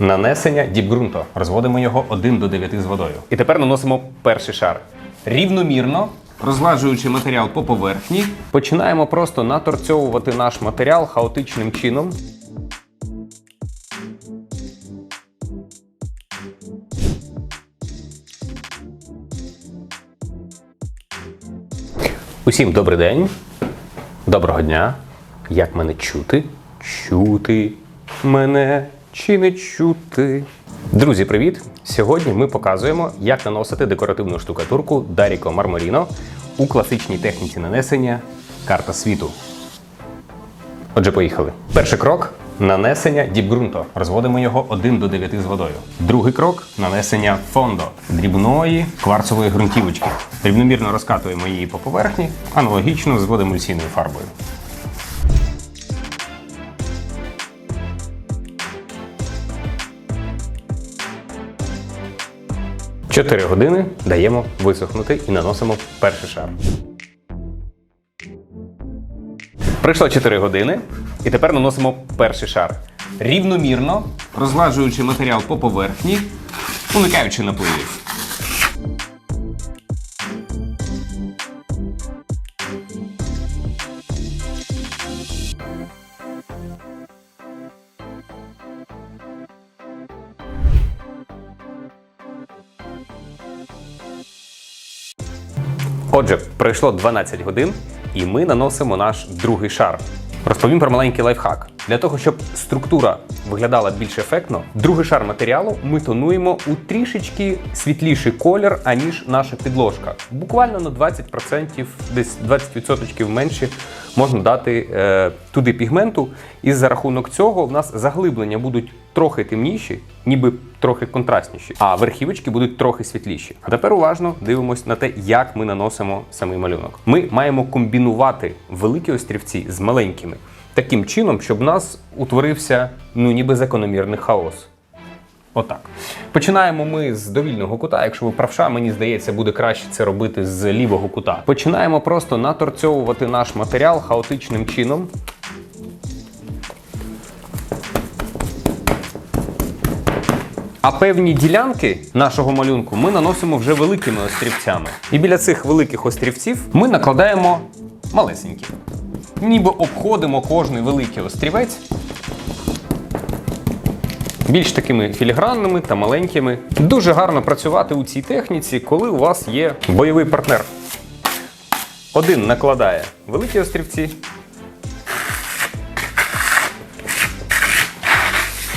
Нанесення діпґрунту. Розводимо його 1 до 9 з водою. І тепер наносимо перший шар. Рівномірно, розлажуючи матеріал по поверхні, починаємо просто наторцьовувати наш матеріал хаотичним чином. Усім добрий день. Доброго дня. Як мене чути? Чути мене чи не чути? Друзі, привіт! Сьогодні ми показуємо, як наносити декоративну штукатурку Даріко Марморіно у класичній техніці нанесення карта світу. Отже, поїхали. Перший крок нанесення діпґрунту. Розводимо його 1 до 9 з водою. Другий крок нанесення фондо дрібної кварцової ґрунтівочки. Рівномірно розкатуємо її по поверхні, аналогічно з водоемульсійною фарбою. Чотири години даємо висохнути і наносимо перший шар. Пройшло 4 години, і тепер наносимо перший шар. Рівномірно, розлажуючи матеріал по поверхні, уникаючи напливів. Отже, пройшло 12 годин, і ми наносимо наш другий шар. Розповім про маленький лайфхак. Для того, щоб структура виглядала більш ефектно, другий шар матеріалу ми тонуємо у трішечки світліший колір, аніж наша підложка. Буквально на 20%, десь 20% менше можна дати е, туди пігменту. І за рахунок цього в нас заглиблення будуть трохи темніші, ніби трохи контрастніші, а верхівочки будуть трохи світліші. А тепер уважно дивимось на те, як ми наносимо самий малюнок. Ми маємо комбінувати великі острівці з маленькими таким чином, щоб у нас утворився ну ніби закономірний хаос. Отак. Починаємо ми з довільного кута. Якщо ви правша, мені здається, буде краще це робити з лівого кута. Починаємо просто наторцьовувати наш матеріал хаотичним чином. А певні ділянки нашого малюнку ми наносимо вже великими острівцями. І біля цих великих острівців ми накладаємо малесенькі. Ніби обходимо кожний великий острівець більш такими філігранними та маленькими. Дуже гарно працювати у цій техніці, коли у вас є бойовий партнер. Один накладає великі острівці,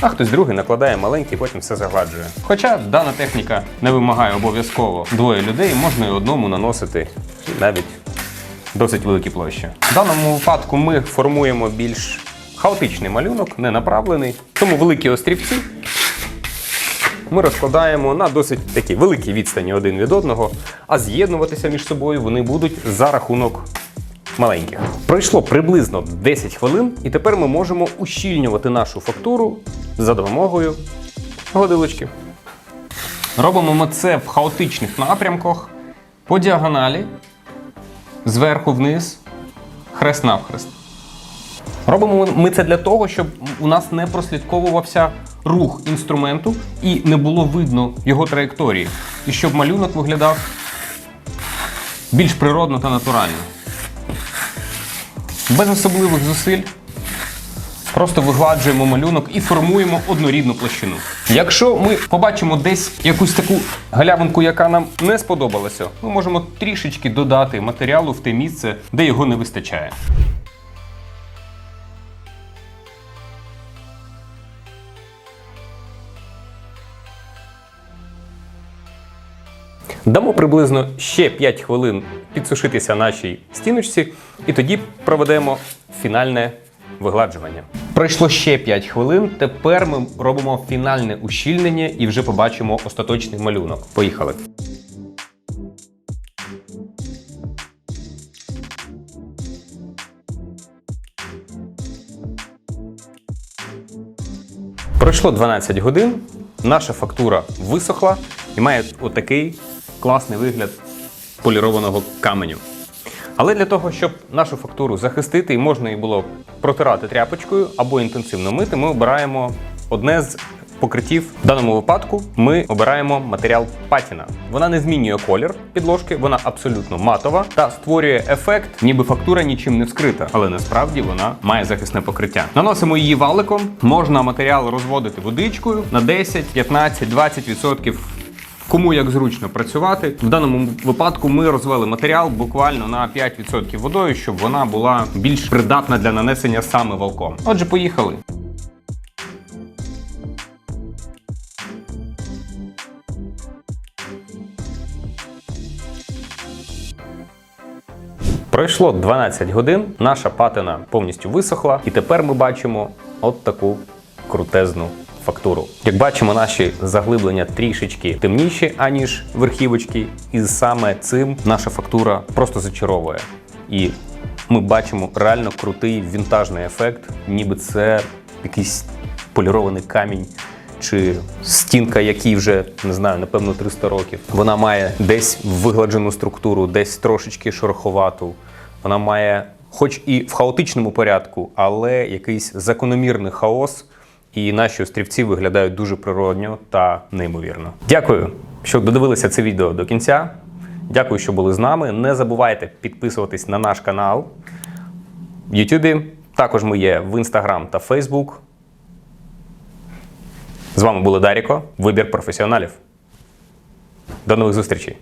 а хтось другий накладає маленький, потім все загладжує. Хоча дана техніка не вимагає обов'язково двоє людей, можна і одному наносити навіть досить великі площі. В даному випадку ми формуємо більш хаотичний малюнок, не направлений, тому великі острівці ми розкладаємо на досить такі великі відстані один від одного, а з'єднуватися між собою вони будуть за рахунок маленьких. Пройшло приблизно 10 хвилин, і тепер ми можемо ущільнювати нашу фактуру за допомогою годилочки. Робимо ми це в хаотичних напрямках по діагоналі, зверху вниз, хрест навхрест. Робимо ми це для того, щоб у нас не прослідковувався рух інструменту і не було видно його траєкторії. І щоб малюнок виглядав більш природно та натурально. Без особливих зусиль. Просто вигладжуємо малюнок і формуємо однорідну площину. Якщо ми побачимо десь якусь таку галявинку, яка нам не сподобалася, ми можемо трішечки додати матеріалу в те місце, де його не вистачає. Приблизно ще 5 хвилин підсушитися нашій стіночці, і тоді проведемо фінальне вигладжування. Пройшло ще 5 хвилин. Тепер ми робимо фінальне ущільнення і вже побачимо остаточний малюнок. Поїхали. Пройшло 12 годин, наша фактура висохла і має отакий класний вигляд полірованого каменю. Але для того, щоб нашу фактуру захистити і можна її було протирати тряпочкою або інтенсивно мити, ми обираємо одне з покриттів. В даному випадку ми обираємо матеріал патіна. Вона не змінює колір підложки, вона абсолютно матова та створює ефект, ніби фактура нічим не вскрита, але насправді вона має захисне покриття. Наносимо її валиком. Можна матеріал розводити водичкою на 10, 15, 20%. Кому як зручно працювати. В даному випадку ми розвели матеріал буквально на 5% водою, щоб вона була більш придатна для нанесення саме валком. Отже, поїхали. Пройшло 12 годин, наша патина повністю висохла, і тепер ми бачимо от таку крутезну фактуру. Як бачимо, наші заглиблення трішечки темніші, аніж верхівочки, і саме цим наша фактура просто зачаровує. І ми бачимо реально крутий вінтажний ефект, ніби це якийсь полірований камінь чи стінка, якій вже не знаю, напевно, 300 років. Вона має десь вигладжену структуру, десь трошечки шероховату. Вона має, хоч і в хаотичному порядку, але якийсь закономірний хаос. І наші острівці виглядають дуже природньо та неймовірно. Дякую, що додивилися це відео до кінця. Дякую, що були з нами. Не забувайте підписуватись на наш канал в Ютубі. Також ми є в Інстаграм та Фейсбук. З вами були Даріко, вибір професіоналів. До нових зустрічей!